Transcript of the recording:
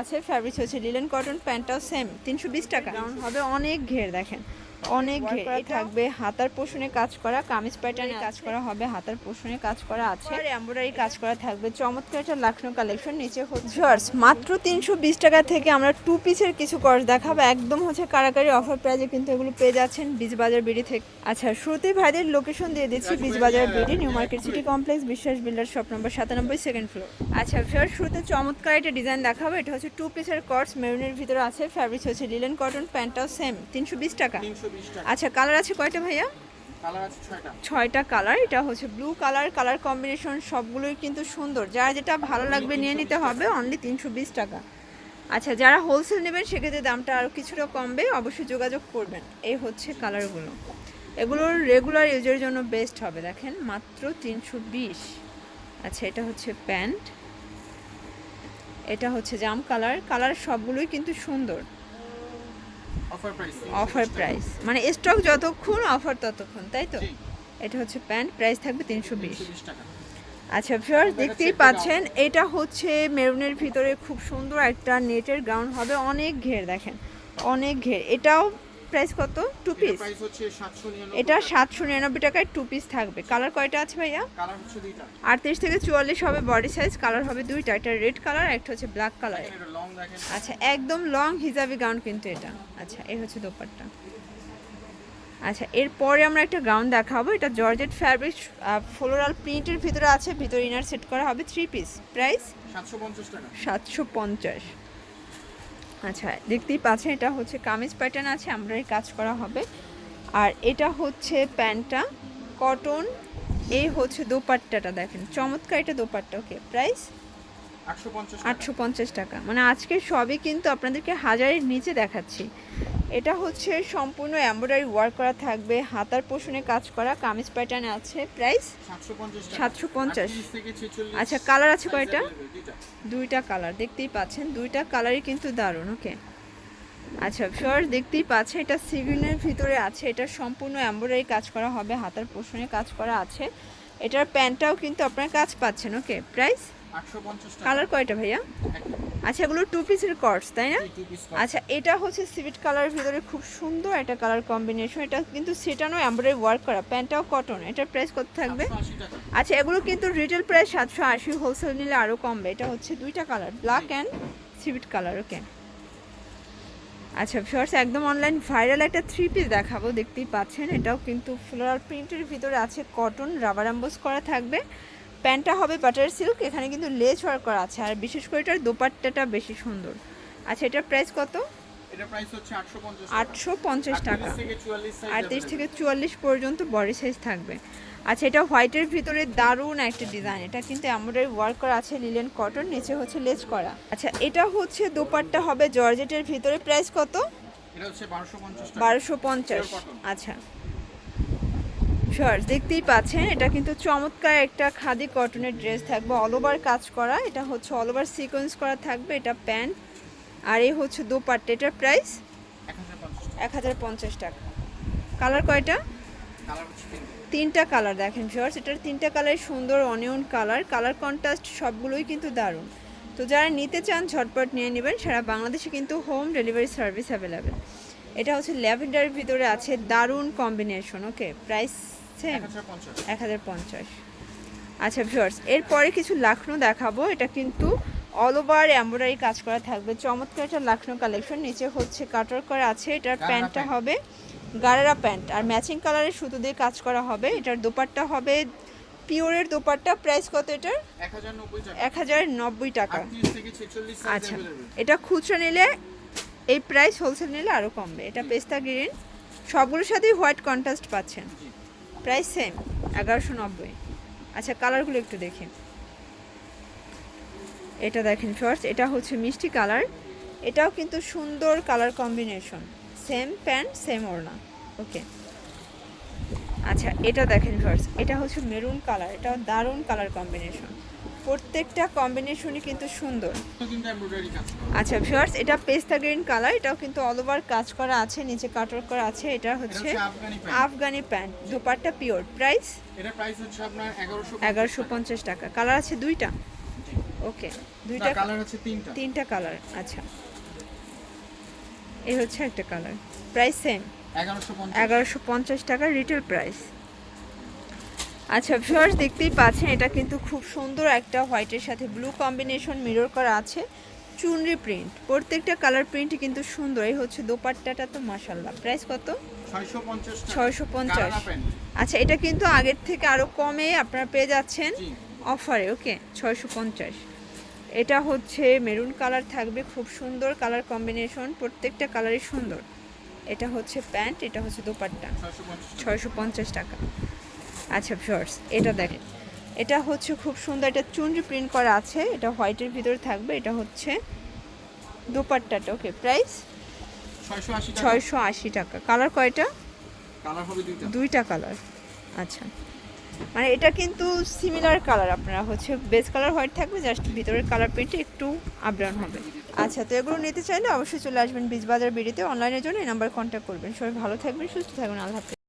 আছে ফ্যাব্রিক হচ্ছে linen cotton প্যান্টটাও same তিনশো বিশ টাকা। হবে অনেক ঘের দেখেন। অনেক ঘের থাকবে হাতার পোষণে কাজ করা কামিজ প্যাটার্নে কাজ করা হবে হাতার পোষণে কাজ করা আছে। আর এমব্রয়ডারি কাজ করা থাকবে। চমৎকার একটা লাখনো কালেকশন নিচে হচ্ছে Shorts, মাত্র তিনশো বিশ টাকা থেকে আমরা টু পিসের কিছু কর্স দেখাবো। একদম হচ্ছে কারাকারি অফার প্রাইজে কিন্তু এগুলো পেয়ে যাচ্ছেন বীজবাজার বিডি থেকে। আচ্ছা শুরুতেই ভাইদের লোকেশন দিয়ে দিচ্ছি Beejbazar BD new market city complex Biswas builder shop number সাতানব্বই সেকেন্ড ফ্লোর আচ্ছা ফের শুরুতে চমৎকার একটা ডিজাইন দেখাবো। এটা হচ্ছে টু পিসের কর্স মেরুনের ভিতরে আছে ফ্যাব্রিক হচ্ছে লিলেন কটন প্যান্টটাও সেম তিনশো বিশ টাকা। আচ্ছা কালার আছে কয়টা ভাইয়া? ছয়টা। কালার এটা হচ্ছে ব্লু কালার কালার কম্বিনেশন সবগুলোই কিন্তু সুন্দর। যারা যেটা ভালো লাগবে নিয়ে নিতে হবে অনলি তিনশো বিশ টাকা। আচ্ছা যারা হোলসেল নেবেন সেক্ষেত্রে দামটা আরও কিছুটা কমবে অবশ্যই যোগাযোগ করবেন। এই হচ্ছে কালারগুলো এগুলোর রেগুলার ইউজের জন্য বেস্ট হবে দেখেন মাত্র তিনশো বিশ। আচ্ছা এটা হচ্ছে প্যান্ট। এটা হচ্ছে জাম কালার কালার সবগুলোই কিন্তু সুন্দর। অফার প্রাইস মানে স্টক যতক্ষণ অফার ততক্ষণ তাই তো? এটা হচ্ছে প্যান্ট প্রাইস থাকবে তিনশো বিশ। আচ্ছা ফিওর দেখতেই পাচ্ছেন এটা হচ্ছে মেরুনের ভিতরে খুব সুন্দর একটা নেটের গ্রাউন্ড হবে। অনেক ঘের দেখেন। অনেক ঘের। এটাও প্রাইস কত? টু পিস এটা সাতশো নিরানব্বই টাকায় টু পিস থাকবে। কালার কয়টা আছে ভাইয়া? আটত্রিশ থেকে চুয়াল্লিশ হবে বডি সাইজ কালার হবে দুইটা। একটা রেড কালার একটা হচ্ছে ব্ল্যাক কালার আচ্ছা একদম লং হিজাবি গাউন কিন্তু এটা। আচ্ছা এই হচ্ছে দোপাট্টা। আচ্ছা এরপরে আমরা একটা গাউন দেখাবো। এটা জর্জেট ফ্যাব্রিক ফ্লোরাল প্রিন্টের ভিতরে আছে। ভিতরে ইনার সেট করা হবে থ্রি পিস প্রাইস সাতশো পঞ্চাশ টাকা। সাতশো পঞ্চাশ। আচ্ছা দেখতেই পাচ্ছেন এটা হচ্ছে কামিজ প্যাটার্ন আছে আমরা এই কাজ করা হবে। আর এটা হচ্ছে প্যান্টটা কটন এই হচ্ছে দোপাট্টাটা দেখেন চমৎকার এটা দোপাট্টা ওকে প্রাইস আটশো পঞ্চাশ আটশো পঞ্চাশ টাকা মানে আজকে সবই কিন্তু আপনাদেরকে হাজারের নিচে দেখাচ্ছি। এটা হচ্ছে সম্পূর্ণ এমব্রয়ডারি ওয়ার্ক করা থাকবে হাতার পোষণে কাজ করা কামিজ প্যাটার্ন আছে প্রাইস সাতশো পঞ্চাশ টাকা। 750 আটত্রিশ থেকে ছেচল্লিশ। আচ্ছা, কালার আছে কয়টা? দুইটা। কালার দেখতেই পাচ্ছেন দুইটা কালারই কিন্তু দারুণ ওকে আচ্ছা ফিওর দেখতেই পাচ্ছে এটা সিভিলের ভিতরে আছে এটা সম্পূর্ণ এমব্রয়ডারি কাজ করা হবে হাতার পোষণে কাজ করা আছে। এটার প্যান্টটাও কিন্তু আপনার কাজ পাচ্ছেন ওকে প্রাইস আটশো কালার কয়টা ভাইয়া। আচ্ছা এগুলো টু পিসের কর্স তাই না। আচ্ছা এটা হচ্ছে সিভিট কালারের ভিতরে খুব সুন্দর একটা কালার কম্বিনেশন এটা কিন্তু সেটানো এমব্রয়ডারি ওয়ার্ক করা প্যান্টটাও কটন এটার প্রাইস কত থাকবে? আচ্ছা এগুলো কিন্তু রিটেল প্রাইস সাতশো আশি হোলসেল নিলে আরও কমবে। এটা হচ্ছে দুইটা কালার ব্ল্যাক অ্যান্ড সিভিট কালার ওকে আচ্ছা ফিওর্স একদম অনলাইন ভাইরাল একটা থ্রি পিস দেখাবো দেখতেই পাচ্ছেন। এটাও কিন্তু ফ্লোরাল প্রিন্টের ভিতরে আছে কটন রাবার অ্যাম্বোস করা থাকবে। প্যান্টটা হবে বাটার সিল্ক এখানে কিন্তু লেস ওয়ার্ক করা আছে আর বিশেষ করে এটার দোপাট্টাটা বেশি সুন্দর। আচ্ছা এটার প্রাইস কত? এটা প্রাইস হচ্ছে আটশো পঞ্চাশ টাকা। আটত্রিশ থেকে চুয়াল্লিশ পর্যন্ত বডি সাইজ থাকবে। আচ্ছা এটা হোয়াইটের ভিতরে দারুণ একটা ডিজাইন এটা কিন্তু এমব্রয়ডারি ওয়ার্ক করা আছে লিলেন কটন নিচে হচ্ছে লেস করা। আচ্ছা এটা হচ্ছে দোপাট্টা হবে জর্জেটের ভিতরে। প্রাইস কত? এটা হচ্ছে বারোশো পঞ্চাশ। আচ্ছা। শর্টস দেখতেই পাচ্ছেন, এটা কিন্তু চমৎকার একটা খাদি কটনের ড্রেস থাকবে। অল ওভার কাজ করা, এটা হচ্ছে অল ওভার সিকোয়েন্স করা থাকবে, এটা প্যান্ট। আর এই হচ্ছে দোপাট্টা, এটার প্রাইস এক হাজার পঞ্চাশ টাকা। কালার কয়টা? তিনটে কালার দেখেন শর্টস এটার তিনটা কালার সুন্দর অনিয়ন কালার কালার কন্ট্রাস্ট সবগুলোই কিন্তু দারুণ। তো যারা নিতে চান, ঝটপট নিয়ে নেবেন, সারা বাংলাদেশে কিন্তু হোম ডেলিভারি সার্ভিস অ্যাভেলেবেল এটা হচ্ছে ল্যাভেন্ডারের ভিতরে আছে দারুণ কম্বিনেশন ওকে প্রাইস সেম এক হাজার পঞ্চাশ। আচ্ছা ভিউয়ার্স এরপরে কিছু লাখনো দেখাবো। এটা কিন্তু অল ওভার এমব্রয়ডারি কাজ করা থাকবে। চমৎকার একটা লাখনো কালেকশন নিচে হচ্ছে কাটার করা আছে। এটার প্যান্টটা হবে গারারা প্যান্ট। আর ম্যাচিং কালারের সুতো দিয়ে কাজ করা হবে। এটার দোপাট্টা হবে পিওরের দোপাট্টা। প্রাইস কত এটার? এক হাজার নব্বই টাকা। আচ্ছা এটা খুচরা নিলে এই প্রাইস হোলসেল নিলে আরও কমবে। এটা পেস্তা গ্রিন সবগুলোর সাথেই হোয়াইট কন্ট্রাস্ট পাচ্ছেন। প্রাইস সেম এগারোশো নব্বই। আচ্ছা কালারগুলো একটু দেখি। এটা দেখেন ফার্স্ট এটা হচ্ছে মিষ্টি কালার এটাও কিন্তু সুন্দর colour combination same pant same ওড়না। ওকে আচ্ছা এটা দেখেন ফার্স্ট এটা হচ্ছে মেরুন কালার এটাও দারুণ কালার কম্বিনেশন প্রত্যেকটা কম্বিনেশনই কিন্তু সুন্দর। আচ্ছা ভিউয়ার্স এটা পেস্তা গ্রিন কালার এটাও কিন্তু অল ওভার কাজ করা আছে নিচে কাটার করা আছে এটা হচ্ছে Afghani pant dupatta pure price এটা প্রাইস হচ্ছে আপনার এগারোশো এগারোশো পঞ্চাশ টাকা। কালার আছে দুইটা? ওকে দুইটা কালার আছে তিনটা। তিনটা কালার আচ্ছা। এই হচ্ছে একটা কালার প্রাইস সেম এগারোশো পঞ্চাশ। টাকা রিটেল প্রাইস আচ্ছা ভিউয়ার্স দেখতেই পাচ্ছেন এটা কিন্তু খুব সুন্দর একটা হোয়াইটের সাথে ব্লু কম্বিনেশন মিরর করা আছে চুনরি প্রিন্ট প্রত্যেকটা কালার প্রিন্টই কিন্তু সুন্দর এই হচ্ছে দোপাট্টাটা তো মাসাল্লাহ প্রাইস কত? ছয়শো পঞ্চাশ আচ্ছা এটা কিন্তু আগের থেকে আরও কমে আপনারা পেয়ে যাচ্ছেন অফারে ওকে ছয়শো পঞ্চাশ। এটা হচ্ছে মেরুন কালার থাকবে খুব সুন্দর কালার কম্বিনেশন প্রত্যেকটা কালারই সুন্দর। এটা হচ্ছে প্যান্ট এটা হচ্ছে দোপাট্টা। ছয়শো পঞ্চাশ টাকা। আচ্ছা শর্টস এটা দেখেন এটা হচ্ছে খুব সুন্দর এটা চুনরি প্রিন্ট করা আছে এটা হোয়াইটের ভিতরে থাকবে এটা হচ্ছে দোপাট্টাটা ওকে প্রাইস ছয়শো আশি টাকা। কালার কয়টা? দুইটা। কালার আচ্ছা। মানে এটা কিন্তু সিমিলার কালার আপনারা হচ্ছে বেস কালার হোয়াইট থাকবে জাস্ট ভিতরের কালার প্রিন্টে একটু আপডাউন হবে। আচ্ছা তো এগুলো নিতে চাইলে অবশ্যই চলে আসবেন বীজবাজার বিড়িতে। অনলাইনের জন্য এই নাম্বার কন্ট্যাক্ট করবেন। সবাই ভালো থাকবেন সুস্থ থাকবেন আল্লাহ